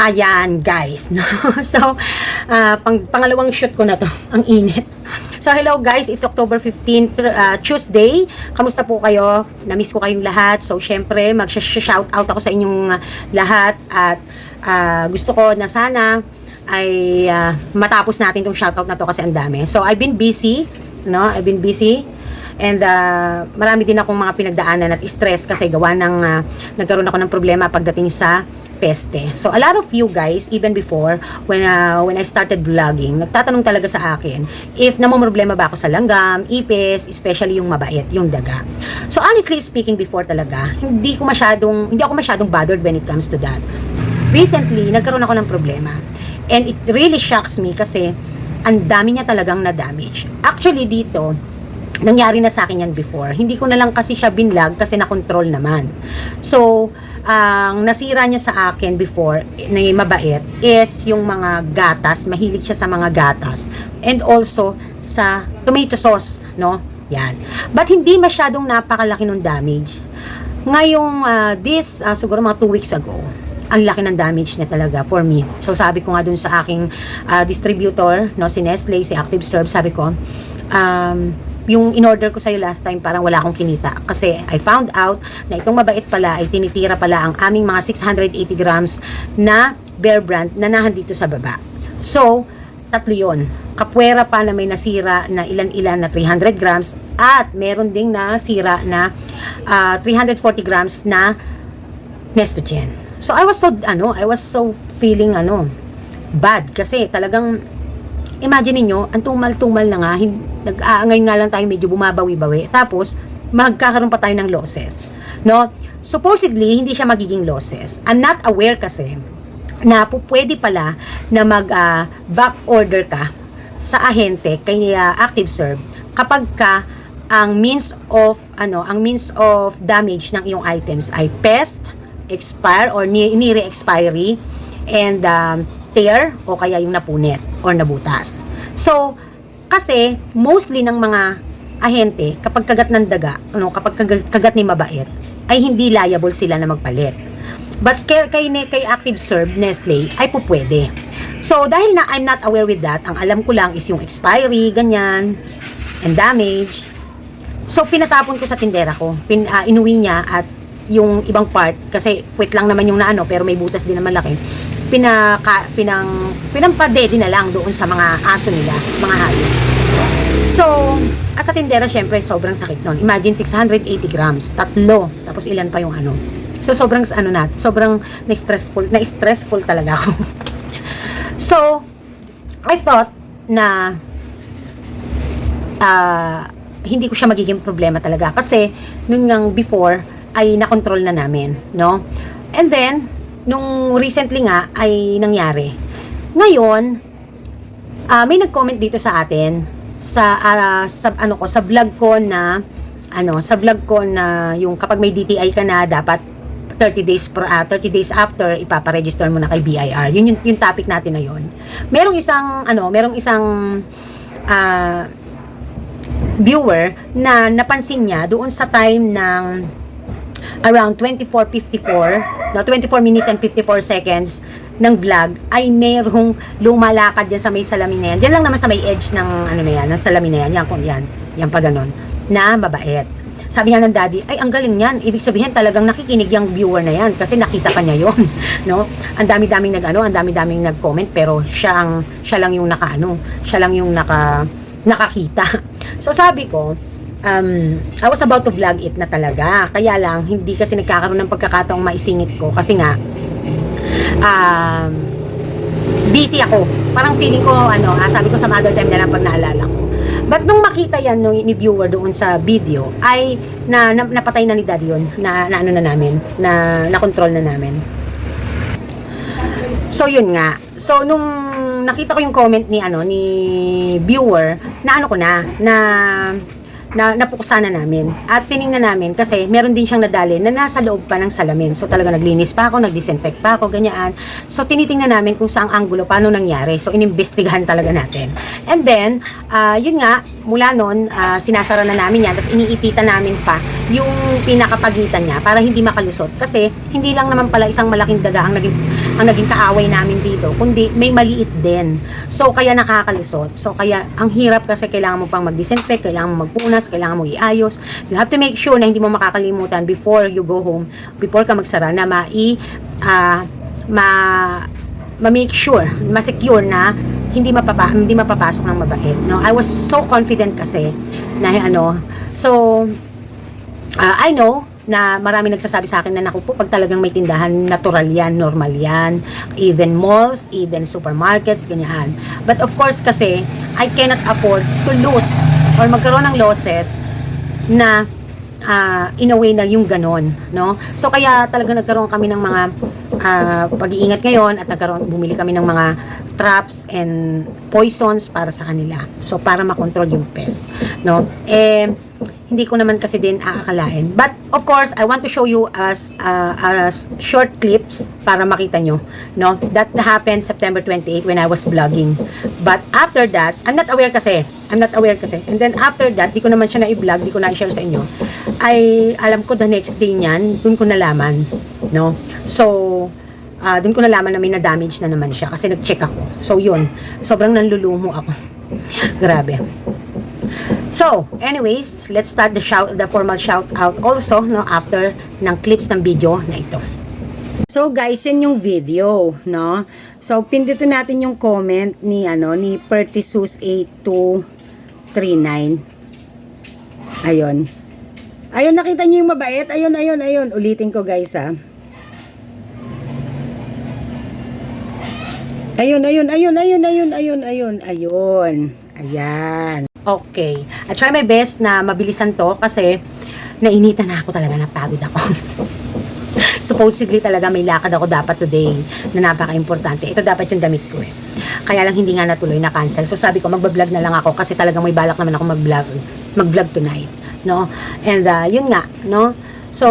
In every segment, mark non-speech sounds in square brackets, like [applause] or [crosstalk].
Ayan, guys. No? [laughs] so, ah, pang, pangalawang shoot ko na to. [laughs] Ang init. So, hello guys. It's October 15, uh, Tuesday. Kamusta po kayo? Namiss ko kayong lahat. So, syempre, mag-shout out ako sa inyong ah, lahat. At ah, gusto ko na sana ay ah, matapos natin tong shoutout na to kasi ang dami. So, I've been busy. No? I've been busy. And ah, marami din akong mga pinagdaanan at stress kasi gawa ng ah, nagkaroon ako ng problema pagdating sa peste. So a lot of you guys even before when uh, when I started vlogging, nagtatanong talaga sa akin if namomroblema ba ako sa langgam, ipis, especially yung mabait, yung daga. So honestly speaking before talaga, hindi ko masyadong hindi ako masyadong bothered when it comes to that. Recently, nagkaroon ako ng problema. And it really shocks me kasi ang dami niya talagang na-damage. Actually dito, nangyari na sa akin yan before. Hindi ko na lang kasi siya binlag kasi na-control naman. So, ang nasira niya sa akin before na mabait is yung mga gatas. Mahilig siya sa mga gatas. And also sa tomato sauce, no? Yan. But hindi masyadong napakalaki ng damage. Ngayong ah, this, ah, siguro mga 2 weeks ago, ang laki ng damage niya talaga for me. So sabi ko nga dun sa aking ah, distributor, no, si Nestle, si Active Serve, sabi ko, um, yung in-order ko sa'yo last time, parang wala akong kinita. Kasi I found out na itong mabait pala ay tinitira pala ang aming mga 680 grams na Bear Brand na nahan dito sa baba. So, tatlo yun. Kapwera pa na may nasira na ilan-ilan na 300 grams at meron ding nasira na ah, 340 grams na Nestogen. So I was so ano, I was so feeling ano, bad kasi talagang imagine niyo, ang tumal-tumal na nga, nag-aangay nga lang tayo medyo bumabawi-bawi. Tapos magkakaroon pa tayo ng losses. No? Supposedly, hindi siya magiging losses. I'm not aware kasi na pwede pala na mag ah, back order ka sa ahente kay ah, ActiveServe kapag ka ang means of ano ang means of damage ng iyong items ay pest, expire or near expiry and um, tear o kaya yung napunit or nabutas. So, kasi mostly ng mga ahente kapag kagat ng daga, ano, kapag kagat, ni mabait, ay hindi liable sila na magpalit. But kay, kay, kay Active Serve, Nestle, ay po. So, dahil na I'm not aware with that, ang alam ko lang is yung expiry, ganyan, and damage. So, pinatapon ko sa tindera ko. Pin, ah, inuwi niya at yung ibang part, kasi wait lang naman yung naano, pero may butas din naman laki, pinaka, pinang, pinampadede na lang doon sa mga aso nila, mga hayop. So, as a tindera, syempre, sobrang sakit nun. Imagine, 680 grams, tatlo, tapos ilan pa yung ano. So, sobrang, ano na, sobrang na-stressful, na-stressful talaga ako. [laughs] so, I thought na ah, hindi ko siya magiging problema talaga. Kasi, nung ngang before, ay nakontrol na namin, no? And then, nung recently nga, ay nangyari. Ngayon, ah, may nag-comment dito sa atin, sa, ah, sa, ano ko, sa vlog ko na, ano, sa vlog ko na yung kapag may DTI ka na, dapat 30 days per ah, 30 days after ipaparegister mo na kay BIR. Yun yung, yung topic natin na yun. Merong isang ano, merong isang ah, viewer na napansin niya doon sa time ng around 24.54, no, 24 minutes and 54 seconds ng vlog ay merong lumalakad dyan sa may salamin na yan. Diyan lang naman sa may edge ng ano na yan, ng salamin na yan. Yan, kung yan, yan pa ganun, na mabait. Sabi niya ng daddy, ay ang galing yan. Ibig sabihin talagang nakikinig yung viewer na yan kasi nakita pa niya yon, [laughs] no? Ang dami-daming nag ano, ang dami-daming nag-comment pero siya ang siya lang yung nakaano, siya lang yung naka nakakita. [laughs] So sabi ko, um, I was about to vlog it na talaga. Kaya lang, hindi kasi nagkakaroon ng pagkakataong maisingit ko. Kasi nga, um, busy ako. Parang feeling ko, ano, ah, sabi ko sa mother time na lang pag naalala ko. But nung makita yan nung ni viewer doon sa video, ay na, na napatay na ni daddy yun, na, na ano na namin, na na-control na namin. So yun nga. So nung nakita ko yung comment ni ano ni viewer, na ano ko na na na napuksa na namin. At tiningnan namin kasi meron din siyang nadali na nasa loob pa ng salamin. So talaga naglinis pa ako, nagdisinfect pa ako, ganyan. So tinitingnan namin kung saang anggulo, paano nangyari. So inimbestigahan talaga natin. And then, ah, yun nga, mula nun, ah, sinasara na namin yan, tapos iniipitan namin pa yung pinakapagitan niya para hindi makalusot. Kasi hindi lang naman pala isang malaking daga ang naging, ang naging kaaway namin dito, kundi may maliit din. So, kaya nakakalusot. So, kaya ang hirap kasi kailangan mo pang mag-disinfect, kailangan mo magpunas, kailangan mo iayos. You have to make sure na hindi mo makakalimutan before you go home, before ka magsara, na mai, ah, ma, ma-make sure, ma-secure na hindi mapapa hindi mapapasok ng mabait no I was so confident kasi na ano so uh, I know na marami nagsasabi sa akin na naku po, pag talagang may tindahan, natural yan, normal yan. Even malls, even supermarkets, ganyan. But of course kasi, I cannot afford to lose or magkaroon ng losses na ah, in a way na yung ganon, no? So kaya talaga nagkaroon kami ng mga ah, pag-iingat ngayon at nagkaroon bumili kami ng mga traps and poisons para sa kanila. So para makontrol yung pest, no? Eh hindi ko naman kasi din aakalain. But of course, I want to show you as uh, as short clips para makita nyo, no? That happened September 28 when I was vlogging. But after that, I'm not aware kasi. I'm not aware kasi. And then after that, di ko naman siya na-vlog, di ko na-share sa inyo. Ay alam ko the next day niyan, dun ko nalaman, no? So, ah dun ko nalaman na may na-damage na naman siya kasi nag-check ako. So, yun. Sobrang nanlulumo ako. [laughs] Grabe. So, anyways, let's start the shout the formal shout out also no after ng clips ng video na ito. So guys, yun yung video, no? So pindutin natin yung comment ni ano ni Pertisus8239. Ayun. Ayun, nakita niyo yung mabait? Ayun, ayun, ayun. Ulitin ko guys ha. Ayun, ayun, ayun, ayun, ayun, ayun, ayun, ayun. Ayan. Okay. I try my best na mabilisan to kasi nainitan na ako talaga, napagod ako. [laughs] Supposedly talaga may lakad ako dapat today na napaka-importante. Ito dapat yung damit ko eh. Kaya lang hindi nga natuloy na cancel. So sabi ko magbablog na lang ako kasi talagang may balak naman ako mag-vlog mag-vlog tonight, no? And uh, yun nga, no? So,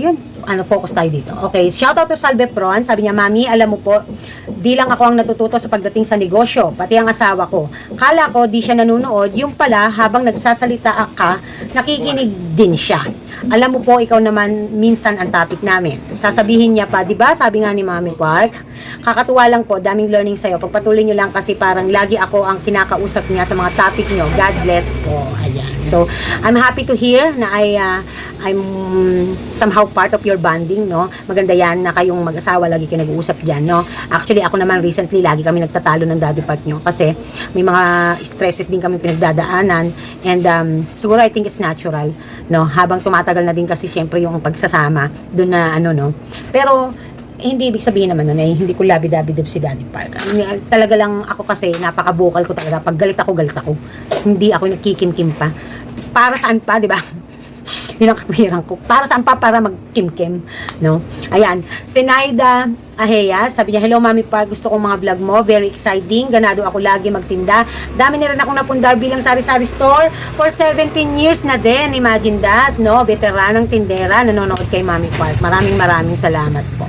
yun, ano, focus tayo dito. Okay, shout out to Salve Pron. Sabi niya, Mami, alam mo po, di lang ako ang natututo sa pagdating sa negosyo, pati ang asawa ko. Kala ko, di siya nanonood. Yung pala, habang nagsasalita ka, nakikinig din siya. Alam mo po, ikaw naman minsan ang topic namin. Sasabihin niya pa, di ba? Sabi nga ni Mami Park, kakatuwa lang po, daming learning sa'yo. Pagpatuloy niyo lang kasi parang lagi ako ang kinakausap niya sa mga topic niyo. God bless po. Ayan. So, I'm happy to hear na I, uh, I'm somehow part of your bonding, no? Maganda yan na kayong mag-asawa lagi kayo nag-uusap diyan, no? Actually, ako naman recently lagi kami nagtatalo ng daddy part nyo kasi may mga stresses din kami pinagdadaanan and um, siguro I think it's natural, no? Habang tumatagal na din kasi syempre yung pagsasama doon na ano, no? Pero eh, hindi ibig sabihin naman nun eh, hindi ko labi-dabi si Daddy Park. Talaga lang ako kasi, napaka-vocal ko talaga. Pag galit ako, galit ako. Hindi ako nagkikim-kim pa. Para saan pa, di ba? [laughs] Yun ang kapirang ko. Para saan pa? Para mag-kim-kim. No? Ayan. Sinaida Aheya, sabi niya, Hello Mami Park, gusto kong mga vlog mo. Very exciting. Ganado ako lagi magtinda. Dami na rin akong napundar bilang sari-sari store for 17 years na din. Imagine that, no? Veteranang tindera, nanonood kay Mami Park. Maraming maraming salamat po.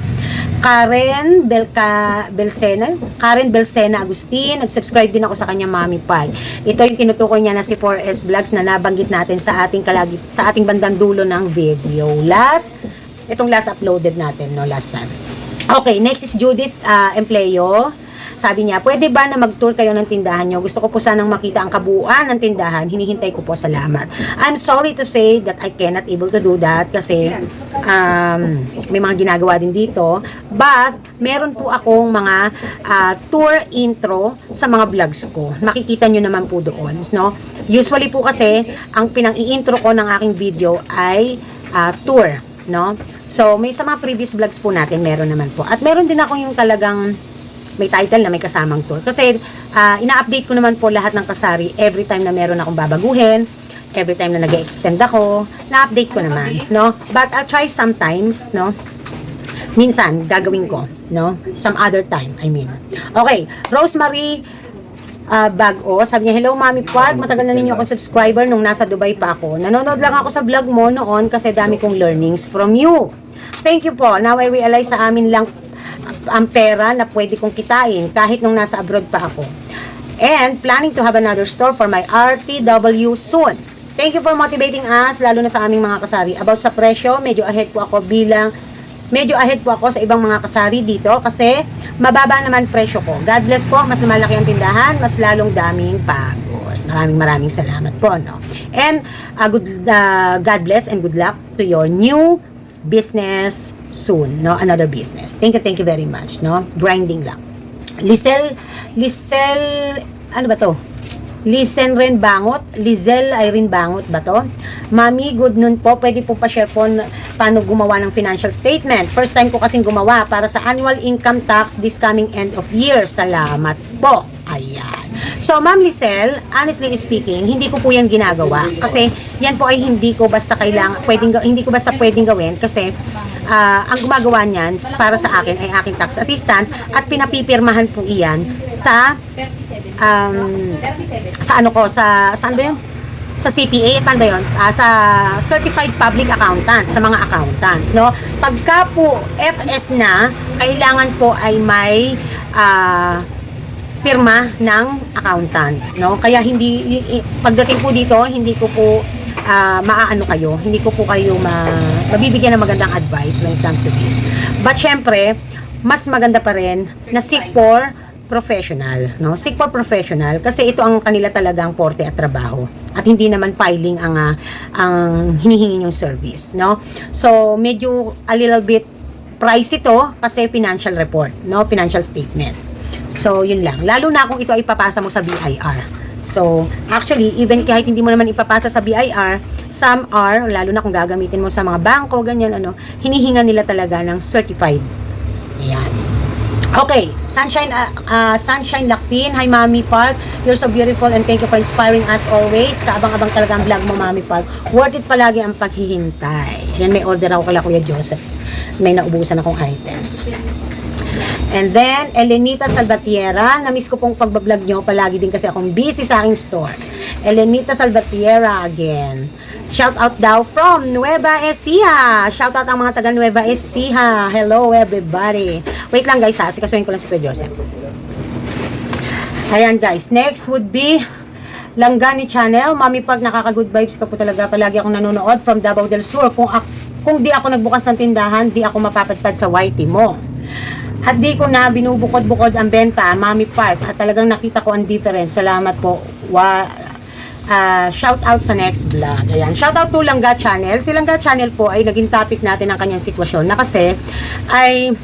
Karen Belka, Belsena, Karen Belsena Agustin, nag-subscribe din ako sa kanya Mami Park. Ito yung tinutukoy niya na si 4S Vlogs na nabanggit natin sa ating kalagi, sa ating bandang dulo ng video. Last, itong last uploaded natin, no, last time. Okay, next is Judith uh, Empleo. Sabi niya, pwede ba na mag-tour kayo ng tindahan nyo? Gusto ko po sanang makita ang kabuuan ng tindahan. Hinihintay ko po, salamat. I'm sorry to say that I cannot able to do that kasi um, may mga ginagawa din dito. But, meron po akong mga ah, tour intro sa mga vlogs ko. Makikita nyo naman po doon. No? Usually po kasi, ang pinang-i-intro ko ng aking video ay ah, tour. No? So, may sa mga previous vlogs po natin, meron naman po. At meron din ako yung talagang may title na may kasamang tour. Kasi, ah, ina-update ko naman po lahat ng kasari every time na meron akong babaguhin, every time na nag extend ako, na-update ko naman, no? But I'll try sometimes, no? Minsan, gagawin ko, no? Some other time, I mean. Okay, Rosemary uh, Bago, sabi niya, Hello Mami Park, matagal na ninyo akong subscriber nung nasa Dubai pa ako. Nanonood lang ako sa vlog mo noon kasi dami kong learnings from you. Thank you po. Now I realize sa amin lang ang pera na pwede kong kitain kahit nung nasa abroad pa ako. And planning to have another store for my RTW soon. Thank you for motivating us, lalo na sa aming mga kasari. About sa presyo, medyo ahead po ako bilang medyo ahead po ako sa ibang mga kasari dito kasi mababa naman presyo ko. God bless po, mas malaki ang tindahan, mas lalong daming pagod. Maraming maraming salamat po, no? And uh, good, uh, God bless and good luck to your new business soon, no? Another business. Thank you, thank you very much, no? Grinding lang. Lisel, Lisel, ano ba to? Lisen rin bangot, Lizel Irene bangot ba to? Mami, good noon po. Pwede po pa-share po paano gumawa ng financial statement. First time ko kasing gumawa para sa annual income tax this coming end of year. Salamat po. Ayan. So, Ma'am Lisel, honestly speaking, hindi ko po yan ginagawa. Kasi, yan po ay hindi ko basta kailangan, pwedeng, hindi ko basta pwedeng gawin. Kasi, ah, ang gumagawa niyan para sa akin ay aking tax assistant at pinapipirmahan po iyan sa um, sa ano ko, sa, saan ba yun? Sa CPA, paano ba yun? Ah, sa Certified Public Accountant, sa mga accountant, no? Pagka po FS na, kailangan po ay may ah, pirma ng accountant, no? Kaya hindi, pagdating po dito, hindi ko po ah, maaano kayo, hindi ko po kayo ma, mabibigyan ng magandang advice when it comes to this. But syempre, mas maganda pa rin na seek for professional, no? Seek for professional kasi ito ang kanila talagang porte at trabaho. At hindi naman filing ang ah, ang hinihingi yung service, no? So, medyo a little bit price ito kasi financial report, no? Financial statement. So, yun lang. Lalo na kung ito ay ipapasa mo sa BIR. So, actually, even kahit hindi mo naman ipapasa sa BIR, some are, lalo na kung gagamitin mo sa mga bangko, ganyan, ano, hinihinga nila talaga ng certified. Ayan. Okay, Sunshine uh, uh, Sunshine Lakpin, hi Mami Park. You're so beautiful and thank you for inspiring us always. Kaabang-abang talaga ang vlog mo Mami Park. Worth it palagi ang paghihintay. Yan may order ako kala Kuya Joseph. May naubusan akong items. And then, Elenita Salvatierra, na-miss ko pong pagbablog nyo, palagi din kasi akong busy sa aking store. Elenita Salvatierra again. Shout out daw from Nueva Ecija. Shout out ang mga taga Nueva Ecija. Hello everybody. Wait lang guys ha, sikasuhin ko lang si Kuya Joseph. Ayan guys, next would be Langgani Channel. Mami pag nakaka-good vibes ka po talaga. Palagi akong nanonood from Davao del Sur. Kung, kung di ako nagbukas ng tindahan, di ako mapapadpad sa YT mo. At di ko na binubukod-bukod ang benta, Mami Park. At talagang nakita ko ang difference. Salamat po. Wa, ah, shout out sa next vlog. Ayan. Shout out to Langga Channel. Si Langga Channel po ay naging topic natin ng kanyang sitwasyon na kasi ay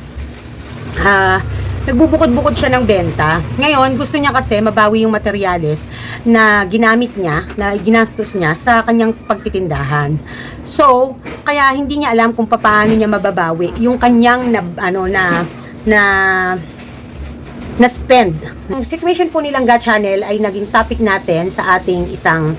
ah, nagbubukod-bukod siya ng benta. Ngayon, gusto niya kasi mabawi yung materyales na ginamit niya, na ginastos niya sa kanyang pagtitindahan. So, kaya hindi niya alam kung paano niya mababawi yung kanyang na, ano na na na spend. Ang situation po nilang Ga Channel ay naging topic natin sa ating isang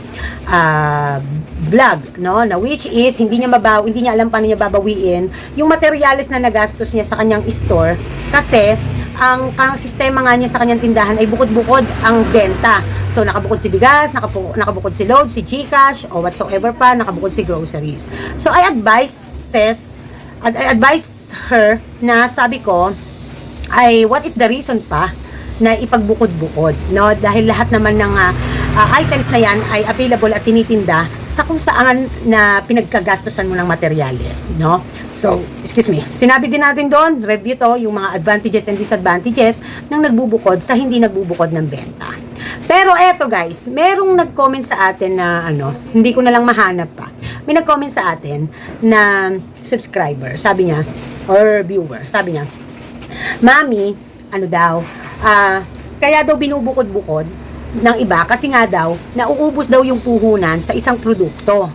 ah, vlog, no? Na which is hindi niya mabawi, hindi niya alam paano niya babawiin yung materyales na nagastos niya sa kanyang store kasi ang, ang sistema nga niya sa kanyang tindahan ay bukod-bukod ang benta. So, nakabukod si bigas, nakabu- nakabukod si load, si Gcash, o whatsoever pa, nakabukod si groceries. So, I advise, says, I advise her na sabi ko, ay what is the reason pa na ipagbukod-bukod, no? Dahil lahat naman ng ah, items na yan ay available at tinitinda sa kung saan na pinagkagastosan mo ng materyales, no? So, excuse me. Sinabi din natin doon, review to, yung mga advantages and disadvantages ng nagbubukod sa hindi nagbubukod ng benta. Pero eto guys, merong nag-comment sa atin na ano, hindi ko na lang mahanap pa. May nag-comment sa atin na subscriber, sabi niya, or viewer, sabi niya, Mami, ano daw, ah, kaya daw binubukod-bukod ng iba kasi nga daw, nauubos daw yung puhunan sa isang produkto.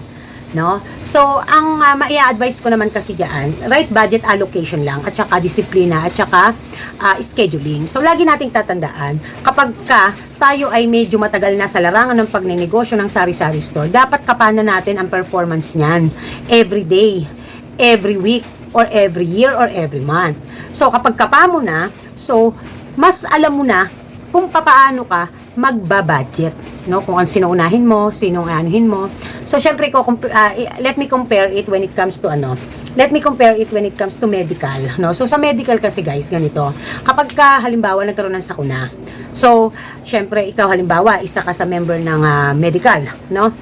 No? So, ang uh, maia-advise ko naman kasi diyan, right budget allocation lang at saka disiplina at saka ah, scheduling. So, lagi nating tatandaan, kapag ka tayo ay medyo matagal na sa larangan ng pagnenegosyo ng sari-sari store, dapat kapanan natin ang performance niyan every day, every week, or every year or every month. So, kapag kapa mo na, so, mas alam mo na kung papaano ka magbabudget, no? Kung ano sino unahin mo, sino anuhin mo. So, syempre ko, i- let me compare it when it comes to ano, let me compare it when it comes to medical, no? So, sa medical kasi guys, ganito, kapag ka, halimbawa, nagkaroon ng sakuna, so, syempre, ikaw halimbawa, isa ka sa member ng ah, medical, no?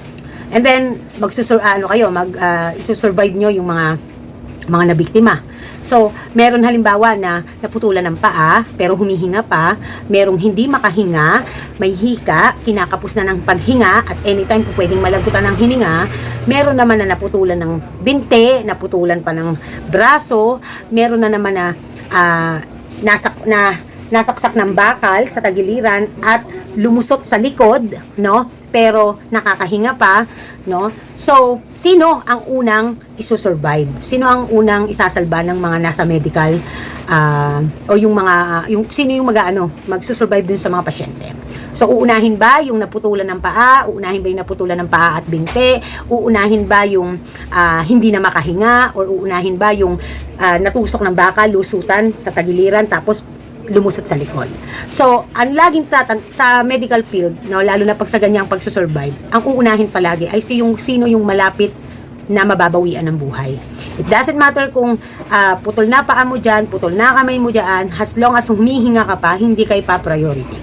And then, magsusur, ano kayo, mag, ah, isusurvive nyo yung mga mga nabiktima. So, meron halimbawa na naputulan ng paa, pero humihinga pa, merong hindi makahinga, may hika, kinakapos na ng paghinga, at anytime po pwedeng malagutan ng hininga, meron naman na naputulan ng binte, naputulan pa ng braso, meron na naman na ah, nasak, na nasaksak ng bakal sa tagiliran at lumusot sa likod, no? Pero nakakahinga pa, no? So, sino ang unang isusurvive? Sino ang unang isasalba ng mga nasa medical ah, o yung mga yung sino yung mag-ano, magsusurvive dun sa mga pasyente? So, uunahin ba yung naputulan ng paa? Uunahin ba yung naputulan ng paa at binte? Uunahin ba yung ah, hindi na makahinga? Or uunahin ba yung ah, natusok ng baka, lusutan sa tagiliran, tapos lumusot sa likod. So, ang laging tatan sa medical field, no, lalo na pag sa ganyang pagsusurvive, ang uunahin palagi ay si yung sino yung malapit na mababawian ng buhay. It doesn't matter kung ah, putol na paa mo dyan, putol na kamay mo dyan, as long as humihinga ka pa, hindi ka ipa-priority.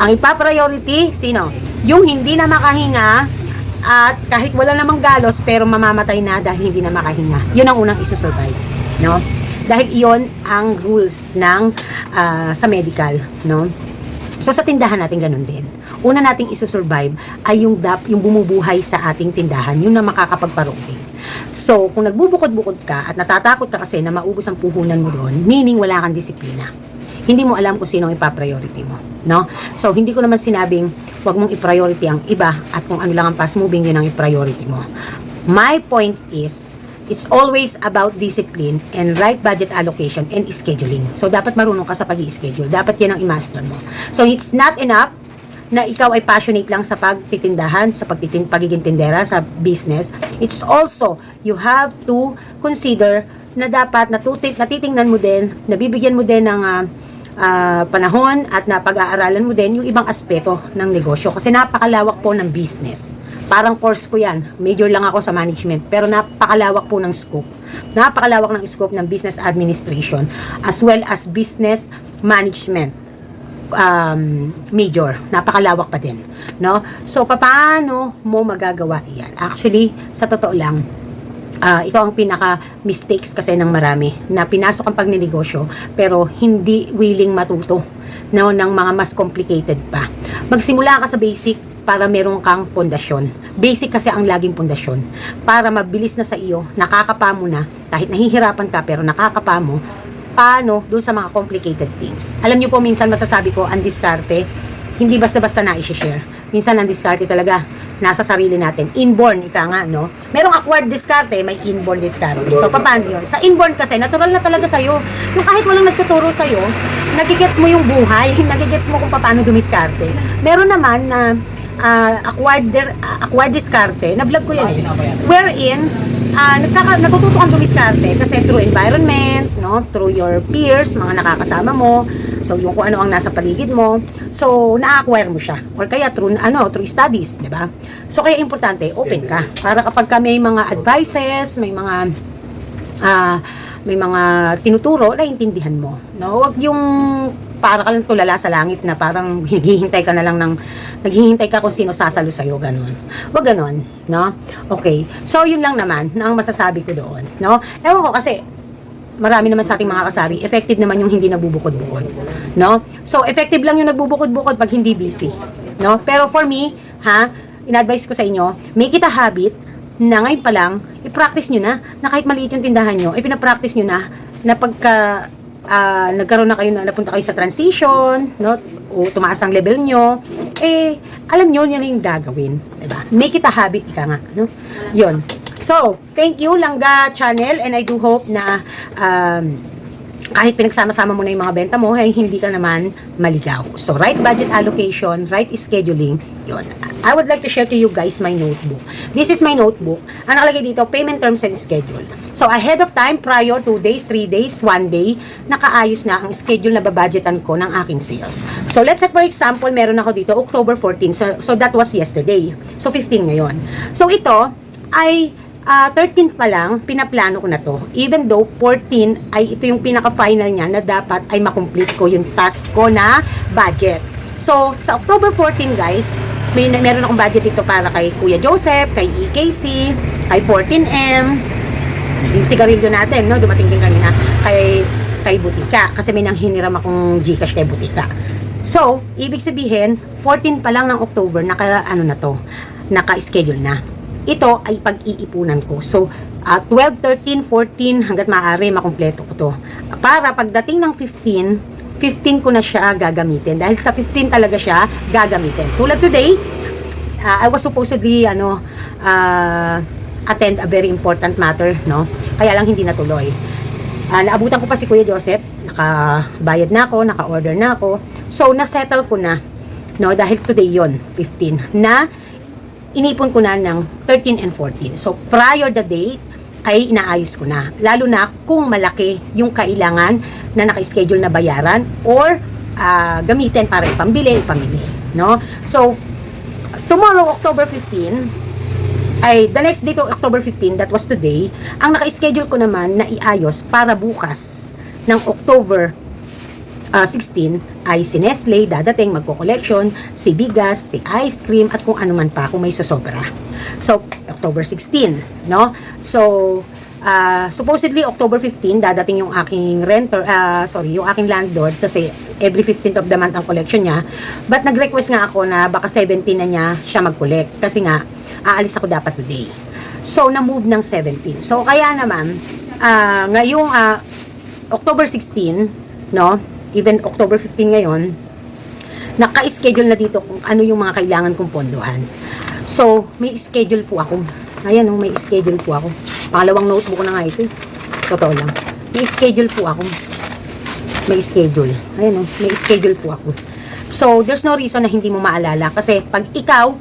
Ang ipa-priority, sino? Yung hindi na makahinga, at kahit wala namang galos, pero mamamatay na dahil hindi na makahinga. Yun ang unang isusurvive. No? Dahil iyon ang rules ng ah, sa medical, no? So sa tindahan natin ganun din. Una nating isusurvive ay yung dap, yung bumubuhay sa ating tindahan, yun na makakapagparoting. So, kung nagbubukod-bukod ka at natatakot ka kasi na maubos ang puhunan mo doon, meaning wala kang disiplina. Hindi mo alam kung sino ang ipa-priority mo, no? So, hindi ko naman sinabing wag mong i-priority ang iba at kung ano lang ang fast moving, yun ang i-priority mo. My point is, it's always about discipline and right budget allocation and scheduling. So, dapat marunong ka sa pag schedule Dapat yan ang i-master mo. So, it's not enough na ikaw ay passionate lang sa pagtitindahan, sa pagtitin pagiging tindera, sa business. It's also, you have to consider na dapat natutit, natitingnan mo din, nabibigyan mo din ng ah, ah, panahon at napag-aaralan mo din yung ibang aspeto ng negosyo. Kasi napakalawak po ng business. Parang course ko yan. Major lang ako sa management. Pero napakalawak po ng scope. Napakalawak ng scope ng business administration as well as business management um, major. Napakalawak pa din. No? So, paano mo magagawa iyan? Actually, sa totoo lang, ah, ito ang pinaka mistakes kasi ng marami na pinasok ang pagninegosyo pero hindi willing matuto no, ng mga mas complicated pa. Magsimula ka sa basic para meron kang pundasyon. Basic kasi ang laging pundasyon. Para mabilis na sa iyo, nakakapa mo na, kahit nahihirapan ka pero nakakapa mo, paano doon sa mga complicated things. Alam niyo po, minsan masasabi ko, ang diskarte, hindi basta-basta na i-share. Minsan ang diskarte talaga, nasa sarili natin. Inborn, ika nga, no? Merong acquired diskarte, may inborn diskarte. So, paano yun? Sa inborn kasi, natural na talaga sa'yo. Yung kahit walang nagtuturo sa'yo, nagigets mo yung buhay, [laughs] nagigets mo kung paano dumiskarte. Meron naman na ah, acquired, ah, acquired diskarte, na-vlog ko yan eh. Wherein, ah nagkaka, natututo kang dumiskarte kasi through environment, no, through your peers, mga nakakasama mo, so yung kung ano ang nasa paligid mo, so na-acquire mo siya. Or kaya through, ano, through studies, di ba? So kaya importante, open ka. Para kapag ka may mga advices, may mga ah may mga tinuturo, naiintindihan mo. No? Huwag yung para ka lang tulala sa langit na parang [laughs] naghihintay ka na lang ng naghihintay ka kung sino sasalo sa'yo, ganun. Huwag ganun, no? Okay. So, yun lang naman na ang masasabi ko doon, no? Ewan ko kasi, marami naman sa ating mga kasari, effective naman yung hindi nagbubukod-bukod, no? So, effective lang yung nagbubukod-bukod pag hindi busy, no? Pero for me, ha, in-advise ko sa inyo, make it a habit na ngayon pa lang, i-practice nyo na, na kahit maliit yung tindahan nyo, ay pinapractice nyo na, na pagka ah, nagkaroon na kayo na napunta kayo sa transition, no? O tumaas ang level nyo, eh, alam nyo, yan yung gagawin. Diba? Make it a habit, ika nga. No? Yun. So, thank you, Langga Channel, and I do hope na um, kahit pinagsama-sama mo na yung mga benta mo, ay hindi ka naman maligaw. So, right budget allocation, right scheduling, yon. I would like to share to you guys my notebook. This is my notebook. Ang nakalagay dito, payment terms and schedule. So, ahead of time, prior 2 days, 3 days, 1 day, nakaayos na ang schedule na babudgetan ko ng aking sales. So, let's say for example, meron ako dito, October 14. So, so that was yesterday. So, 15 ngayon. So, ito ay Ah, 13 pa lang, pinaplano ko na to. Even though 14 ay ito yung pinaka-final niya na dapat ay makomplete ko yung task ko na budget. So, sa October 14 guys, may meron akong budget dito para kay Kuya Joseph, kay EKC, kay 14M, yung sigarilyo natin, no, dumating din kanina, kay, kay Butika. Kasi may nang hiniram akong Gcash kay Butika. So, ibig sabihin, 14 pa lang ng October, naka, ano na to, naka-schedule na ito ay pag-iipunan ko. So, uh, 12, 13, 14, hanggat maaari, makumpleto ko to. Para pagdating ng 15, 15 ko na siya gagamitin. Dahil sa 15 talaga siya gagamitin. Tulad today, uh, I was supposedly, ano, uh, attend a very important matter, no? Kaya lang hindi natuloy. Uh, naabutan ko pa si Kuya Joseph, nakabayad na ako, naka-order na ako. So, nasettle ko na, no? Dahil today yon 15, na inipon ko na ng 13 and 14. So, prior the date, ay inaayos ko na. Lalo na kung malaki yung kailangan na naka-schedule na bayaran or ah, gamitin para ipambili, ipamili. No? So, tomorrow, October 15, ay the next day to October 15, that was today, ang naka-schedule ko naman na iayos para bukas ng October ah, 16 ay si Nestle dadating magko-collection, si bigas, si ice cream at kung ano man pa kung may sosobra. So, October 16, no? So, ah, supposedly October 15 dadating yung aking renter, ah, sorry, yung aking landlord kasi every 15th of the month ang collection niya. But nag-request nga ako na baka 17 na niya siya mag-collect kasi nga aalis ako dapat today. So, na-move ng 17. So, kaya naman, ah, ngayong ah, October 16, no? Even October 15 ngayon, naka-schedule na dito kung ano yung mga kailangan kong pondohan. So, may schedule po ako. Ayan, oh, may schedule po ako. Pangalawang notebook na nga ito. eh. Totoo lang. May schedule po ako. May schedule. Ayan, oh, may schedule po ako. So, there's no reason na hindi mo maalala. Kasi, pag ikaw,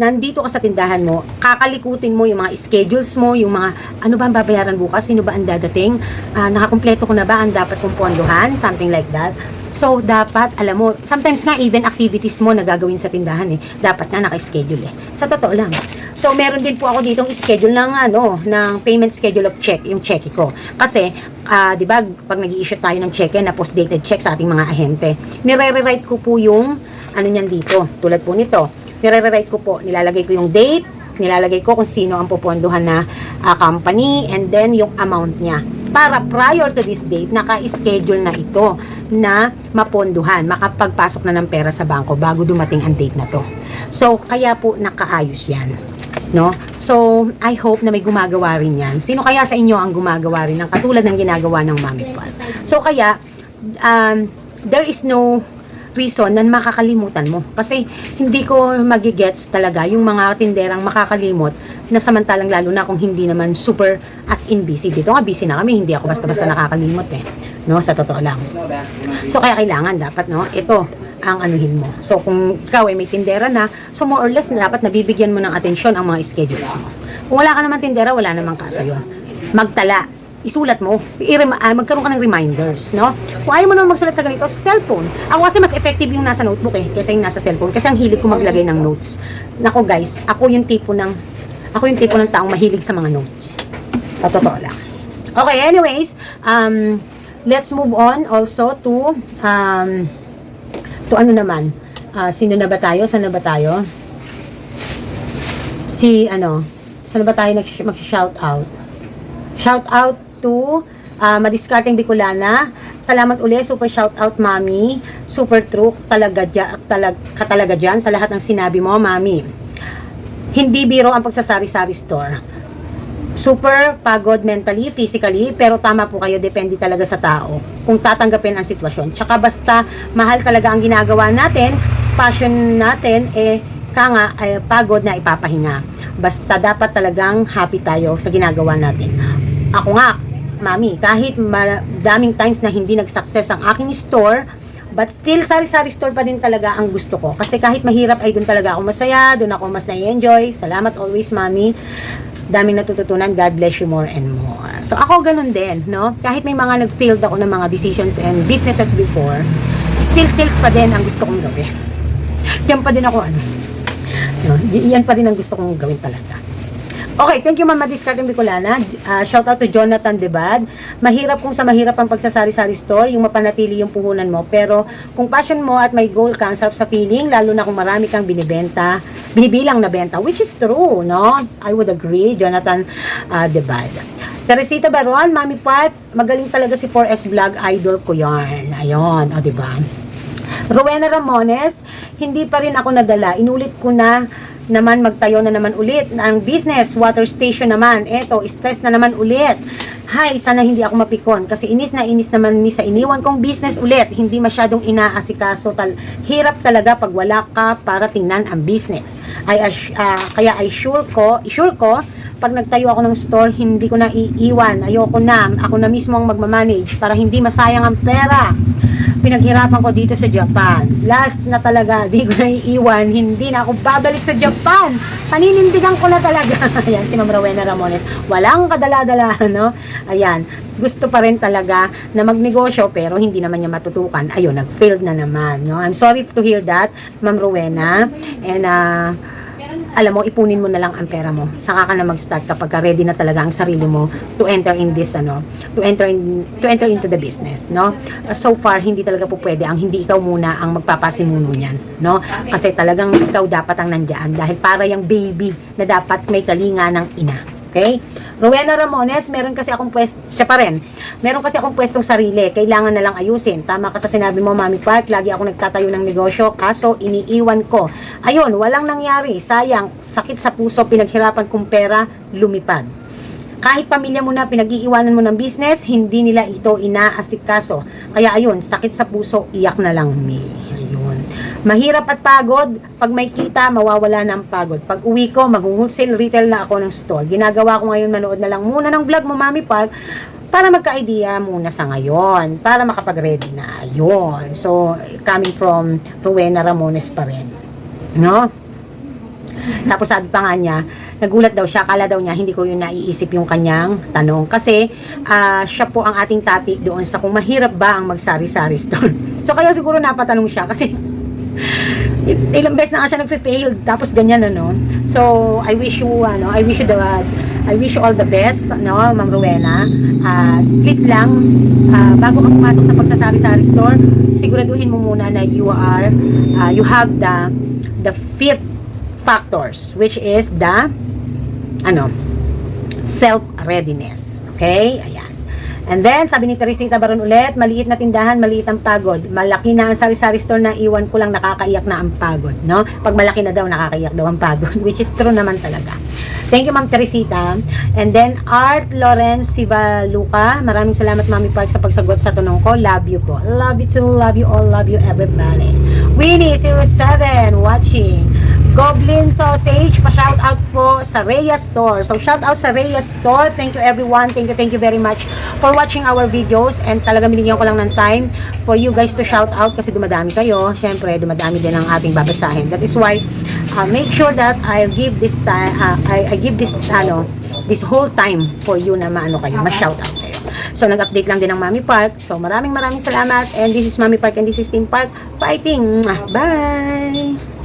nandito ka sa tindahan mo, kakalikutin mo yung mga schedules mo, yung mga ano ba ang babayaran bukas, sino ba ang dadating, ah, nakakumpleto ko na ba ang dapat kong pondohan, something like that. So, dapat, alam mo, sometimes nga even activities mo na gagawin sa tindahan eh, dapat na naka-schedule eh. Sa totoo lang. So, meron din po ako ditong schedule ng ano, ng payment schedule of check, yung check ko. Kasi, ah, 'di ba, pag nag-i-issue tayo ng check na post-dated check sa ating mga ahente, nire-rewrite ko po yung ano niyan dito, tulad po nito nire-write ko po, nilalagay ko yung date, nilalagay ko kung sino ang pupondohan na uh, company, and then yung amount niya. Para prior to this date, naka-schedule na ito na maponduhan, makapagpasok na ng pera sa bangko bago dumating ang date na to. So, kaya po nakaayos yan. No? So, I hope na may gumagawa rin yan. Sino kaya sa inyo ang gumagawa rin ng katulad ng ginagawa ng Mami Pal? So, kaya, um, there is no reason na makakalimutan mo. Kasi hindi ko magigets talaga yung mga tinderang makakalimot na samantalang lalo na kung hindi naman super as in busy. Dito nga busy na kami, hindi ako basta-basta nakakalimot eh. No, sa totoo lang. So kaya kailangan dapat no, ito ang anuhin mo. So kung ikaw ay may tindera na, so more or less dapat nabibigyan mo ng atensyon ang mga schedules mo. Kung wala ka naman tindera, wala namang kaso yun. Magtala isulat mo, i-rem- uh, magkaroon ka ng reminders, no? Kung ayaw mo naman magsulat sa ganito, sa cellphone. Ako kasi mas effective yung nasa notebook eh, kaysa yung nasa cellphone. Kasi ang hilig ko maglagay ng notes. Nako guys, ako yung tipo ng, ako yung tipo ng taong mahilig sa mga notes. Sa totoo lang. Okay, anyways, um, let's move on also to, um, to ano naman, uh, sino na ba tayo? Saan na ba tayo? Si, ano, saan na ba tayo mag-shout out? Shout out to uh, Madiskarteng Bicolana. Salamat uli, super shout out mami. Super true talaga dyan, talag, katalaga dyan sa lahat ng sinabi mo, mami. Hindi biro ang pagsasari-sari store. Super pagod mentally, physically, pero tama po kayo, depende talaga sa tao. Kung tatanggapin ang sitwasyon. Tsaka basta mahal talaga ang ginagawa natin, passion natin, eh, ka nga, eh, pagod na ipapahinga. Basta dapat talagang happy tayo sa ginagawa natin. Ako nga, mami, kahit madaming times na hindi nag-success ang aking store, but still sari-sari store pa din talaga ang gusto ko. Kasi kahit mahirap ay doon talaga ako masaya, doon ako mas na-enjoy. Salamat always, mami. Daming natututunan. God bless you more and more. So ako ganun din, no? Kahit may mga nag-failed ako ng mga decisions and businesses before, still sales pa din ang gusto kong gawin. [laughs] Yan pa din ako, ano, yan pa din ang gusto kong gawin talaga. Okay, thank you Mama Discarding Bicolana. Uh, shout out to Jonathan Debad. Mahirap kung sa mahirap ang pagsasari-sari store, yung mapanatili yung puhunan mo. Pero kung passion mo at may goal ka, ang sarap sa feeling, lalo na kung marami kang binibenta, binibilang na benta, which is true, no? I would agree, Jonathan uh, Debad. Teresita Baron, Mami Park, magaling talaga si 4S Vlog, idol ko yarn. Ayun, o diba? Rowena Ramones, hindi pa rin ako nadala. Inulit ko na naman magtayo na naman ulit ang business, water station naman. Eto, stress na naman ulit. Hay, sana hindi ako mapikon kasi inis na inis naman mi sa iniwan kong business ulit. Hindi masyadong inaasikaso. Tal hirap talaga pag wala ka para tingnan ang business. Ay, as- ah, kaya ay sure ko, sure ko, pag nagtayo ako ng store, hindi ko na iiwan. Ayoko na. Ako na mismo ang magmamanage para hindi masayang ang pera pinaghirapan ko dito sa Japan. Last na talaga, [laughs] di ko na iiwan, hindi na ako babalik sa Japan. Paninindigan ko na talaga. [laughs] Ayan, si Ma'am Rowena Ramones. Walang kadala-dala, no? Ayan, gusto pa rin talaga na magnegosyo pero hindi naman niya matutukan. Ayun, nag-failed na naman, no? I'm sorry to hear that, Ma'am Rowena. And, uh, alam mo, ipunin mo na lang ang pera mo. Saka ka na mag-start kapag ka ready na talaga ang sarili mo to enter in this, ano, to enter in, to enter into the business, no? So far, hindi talaga po pwede ang hindi ikaw muna ang magpapasimuno niyan, no? Kasi talagang ikaw dapat ang nandiyan dahil para yung baby na dapat may kalinga ng ina. Okay? Rowena Ramones, meron kasi akong pwesto, siya pa rin, meron kasi akong pwestong sarili, kailangan na lang ayusin. Tama ka sa sinabi mo, Mami Park, lagi ako nagtatayo ng negosyo, kaso iniiwan ko. Ayun, walang nangyari, sayang, sakit sa puso, pinaghirapan kong pera, lumipad. Kahit pamilya mo na pinag-iiwanan mo ng business, hindi nila ito inaasikaso. Kaya ayun, sakit sa puso, iyak na lang me. Ayun. Mahirap at pagod. Pag may kita, mawawala na ang pagod. Pag uwi ko, mag-wholesale retail na ako ng store. Ginagawa ko ngayon, manood na lang muna ng vlog mo, Mami Park, para magka-idea muna sa ngayon, para makapag-ready na. Ayun. So, coming from Rowena Ramones pa rin. No? Tapos sabi pa nga niya, nagulat daw siya, kala daw niya, hindi ko yun naiisip yung kanyang tanong. Kasi, ah, siya po ang ating topic doon sa kung mahirap ba ang magsari-sari store. So, kaya siguro napatanong siya kasi il- [laughs] ilang beses na nga siya nagfe-fail tapos ganyan ano. So, I wish you ano, I wish you the I wish you all the best, no, Ma'am Rowena. Ah, please lang ah, bago ka pumasok sa pagsasari-sari store, siguraduhin mo muna na you are ah, you have the the fifth factors which is the ano self readiness. Okay? Ayan. And then, sabi ni Teresita Baron ulit, maliit na tindahan, maliit ang pagod. Malaki na ang sari-sari store na iwan ko lang nakakaiyak na ang pagod, no? Pag malaki na daw, nakakaiyak daw ang pagod, [laughs] which is true naman talaga. Thank you, Ma'am Teresita. And then, Art Lawrence Sibaluca, maraming salamat, Mami Park, sa pagsagot sa tanong ko. Love you po. Love you too, love you all, love you everybody. Winnie07, watching. Goblin Sausage, pa-shout out po sa Rhea Store. So, shout out sa Rhea Store. Thank you everyone. Thank you, thank you very much for watching our videos. And talaga binigyan ko lang ng time for you guys to shout out kasi dumadami kayo. Siyempre, dumadami din ang ating babasahin. That is why, uh, make sure that I give this time, uh, I, I give this, ano, this whole time for you na maano kayo, ma-shout out kayo. So, nag-update lang din ng Mami Park. So, maraming maraming salamat. And this is Mami Park and this is Team Park. Fighting! Bye!